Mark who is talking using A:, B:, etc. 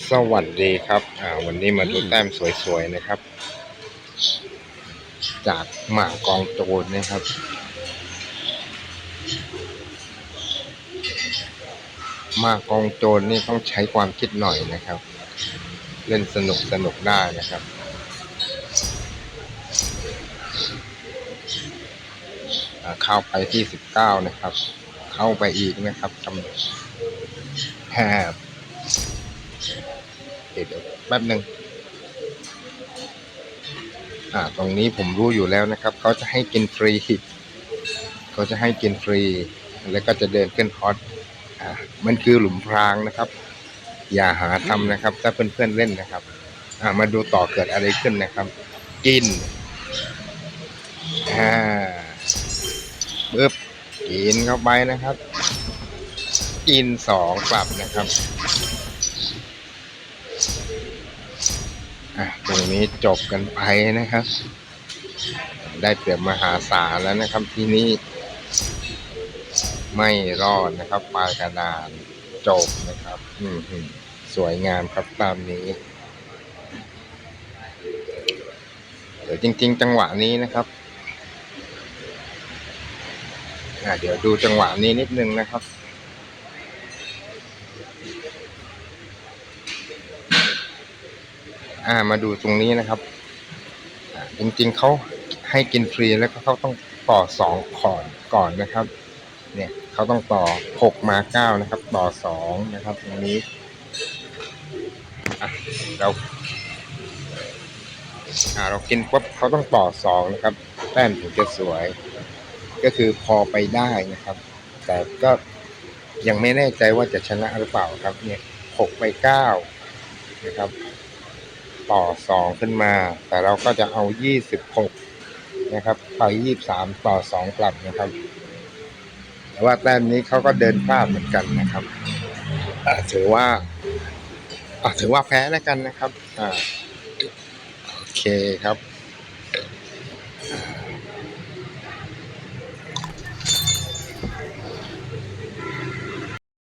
A: สวัสดีครับอ่าวันนี้มาดูแต้มสวยๆนะครับ จากหมากองโจรนะครับ หมากองโจรนี่ต้องใช้ความคิดหน่อยนะครับ เล่นสนุกสนุกได้นะครับเข้าไปที่สิบเก้านะครับ เข้าไปอีกนะครับทำแฮบ เดี๋ยวแป๊บหนึ่งอ่าตรงนี้ผมรู้อยู่แล้วนะครับเขาจะให้กินฟรีเขาจะให้กินฟรี แล้วก็จะเดินขึ้นฮอตอ่ามันคือหลุมพรางนะครับ อย่าหาทำนะครับ ถ้าเพื่อนๆเล่นนะครับอ่ามาดูต่อเกิดอะไรขึ้นนะครับ กินอ่าปึ๊บกินเข้าไปนะครับ กินสองกลับนะครับ อะตรง นี้จบกันไปนะครับ ได้เปรียบมหาศาลแล้วนะครับที่นี่ไม่รอดนะครับปลายกระดานจบนะครับ อืมสวยงามครับตามนี้เดี๋ยวจริง ๆ จังหวะนี้นะครับอะเดี๋ยวดูจังหวะนี้นิดนึงนะครับ อ่ามาดูตรงนี้นะครับจริงๆเขาให้กินฟรีแล้วก็เขาต้องต่อสองก่อนก่อนนะครับ เนี่ยเขาต้องต่อหกมาเก้านะครับ ต่อสองนะครับ ตรงนี้อะเราอ่าเรากินปุ๊บเขาต้องต่อสองนะครับแต้มถึงจะสวย ก็คือพอไปได้นะครับ แต่ก็ยังไม่แน่ใจว่าจะชนะหรือเปล่าครับ เนี่ยหกไปเก้านะครับ ต่อสองขึ้นมา แต่เราก็จะเอายี่สิบหกนะครับต่อยี่สามต่อสองกลับนะครับ แต่ว่าแต้มนี้เขาก็เดินพลาดเหมือนกันนะครับถือว่าถือว่าแพ้แล้วกันนะครับ อ่า โอเคครับ